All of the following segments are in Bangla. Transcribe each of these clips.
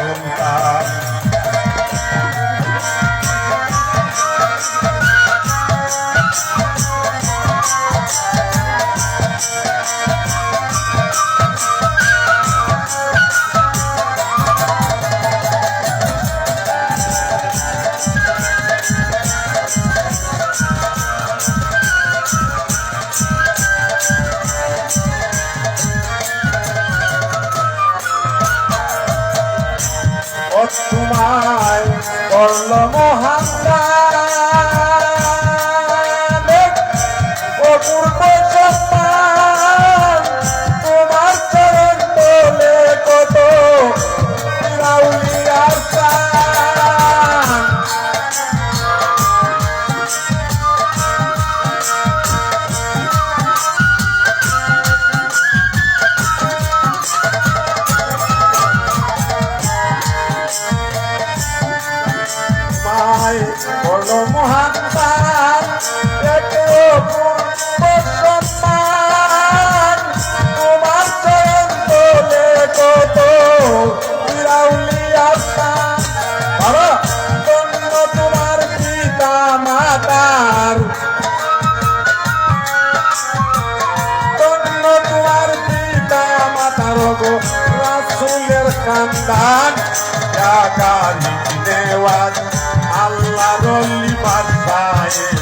সুলতান তোমায় করল মহাঙ্গার বড় মহাত্মান এতে অপূর্ব সম্মান। তোমার চরণ তোলে কত বিরাউলিয়া তোমার পিতা মাতার রলি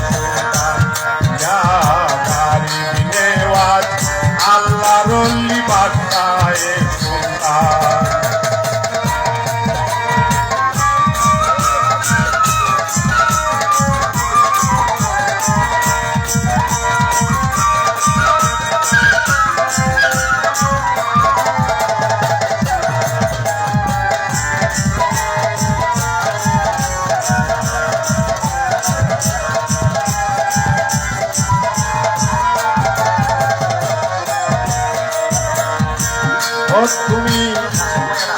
তুমি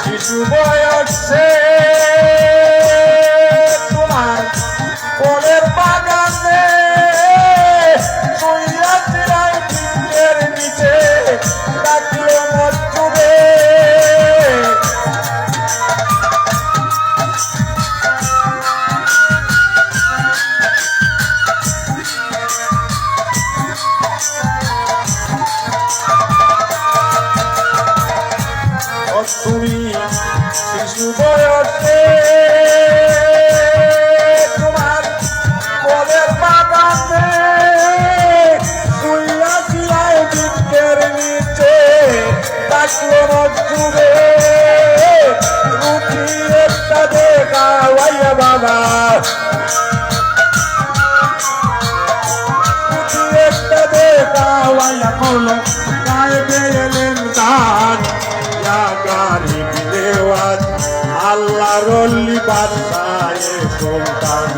শিশু বয়সে বাবা। একটা দেখা ওয়াইয়া করল আল্লাহ রল্লি বাদশাহে সুলতান।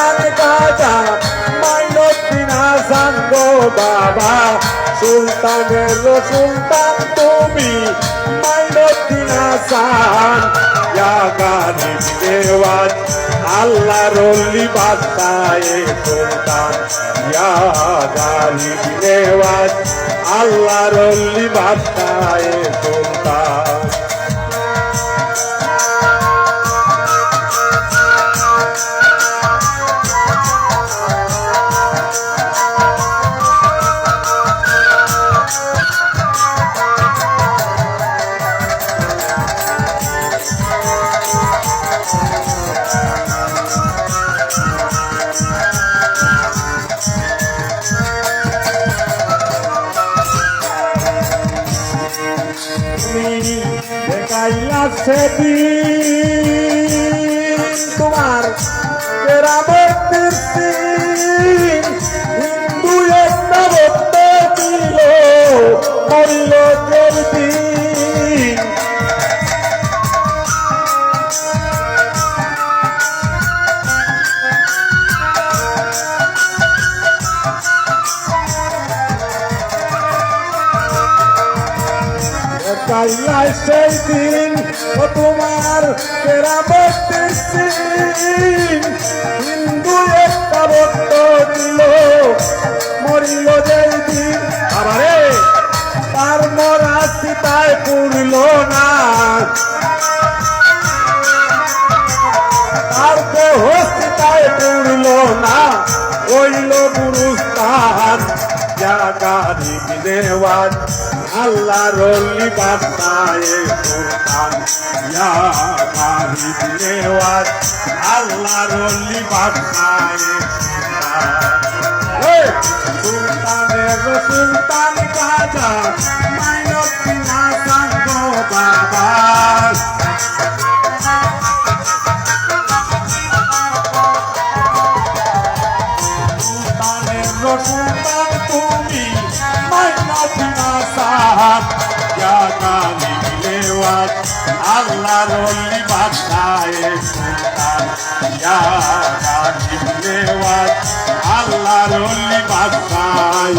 গাজা সুলতানের সুলতান তুমি মাইনুদ্দিন হাসান ইয়া গারিব দেওয়াজ আল্লাহ রল্লি বাদশাহে সুলতান। ইয়া গারিব দেওয়াজ আল্লাহ রল্লি বাদশাহে সুলতান। Happy. কাল্লাই সেই দিন। ও তোমার তেরা বত্রিশ দিন। হিন্দু একটা বত্ত দিল মরিল যেই দিন। আবারে তার মরা সীতায় পুরল না। তার দেহ সীতায় পুরল না। ওইল গুরুস্থান জাগারি দেওয়ান। আল্লাহ রলি বাসায় সুলতান জাগারি নেওয়াজ আল্লাহ রলি বাসায় সুলতানের সুলতান কাজা মাইনত না আল্লাহ রলি বাসায় আল্লাহ রলি বাসায়